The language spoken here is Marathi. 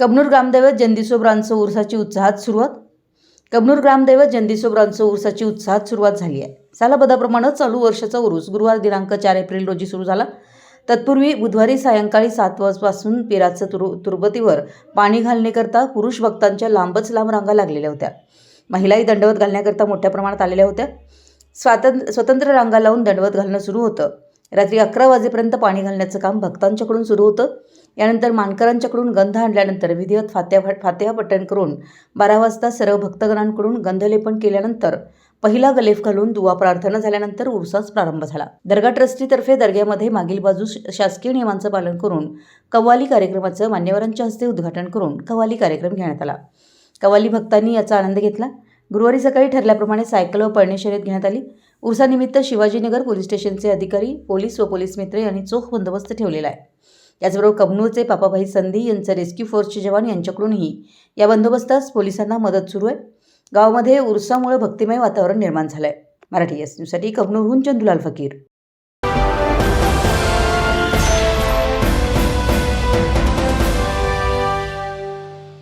कबनूर ग्रामदैवत जंदिसो उरसाची उत्साहात सुरुवात. कबनूर ग्रामदैवत जंदिसो उरसाची उत्साहात सुरुवात झाली आहे. सालाबदाप्रमाणे चालू वर्षाचा उरूस. गुरुवार दिनांक चार एप्रिल रोजी सुरू झाला. तत्पूर्वी बुधवारी सायंकाळी सात वाजपासून पिराचं तुरु तुरबतीवर पाणी घालण्याकरता पुरुष भक्तांच्या लांबच लांब रांगा लागलेल्या होत्या. महिलाही दंडवत घालण्याकरता मोठ्या प्रमाणात आलेल्या होत्या. स्वातंत्र्य स्वतंत्र रांगा लावून दंडवत घालणं सुरू होतं. रात्री अकरा वाजेपर्यंत पाणी घालण्याचं काम भक्तांच्याकडून सुरू होतं. यानंतर मानकरांच्याकडून गंध आणल्यानंतर विधिवत फात्या फात्या पठण करून बारा वाजता सर्व भक्तगणांकडून गंधलेपन केल्यानंतर पहिला गलेफ घालून दुवा प्रार्थना झाल्यानंतर उरसास प्रारंभ झाला. दर्गा ट्रस्टीतर्फे दर्ग्यामध्ये मागील बाजू शासकीय नियमांचं पालन करून कव्वाली कार्यक्रमाचं मान्यवरांच्या हस्ते उद्घाटन करून कव्वाली कार्यक्रम घेण्यात आला. कव्वाली भक्तांनी याचा आनंद घेतला. गुरुवारी सकाळी ठरल्याप्रमाणे सायकल व पळणी शर्यत घेण्यात आली. उर्सानिमित्त शिवाजीनगर पोलीस स्टेशनचे अधिकारी पोलीस व पोलीस मित्र यांनी चोख बंदोबस्त ठेवलेला आहे. त्याचबरोबर कबनूरचे पापाभाई संधी यांचे रेस्क्यू फोर्सचे जवान यांच्याकडूनही या बंदोबस्तास पोलिसांना मदत सुरू आहे. गावामध्ये उर्सामुळे भक्तिमय वातावरण निर्माण झालं आहे मराठी एस न्यूजसाठी कबनूरहून चंदुलाल फकीर.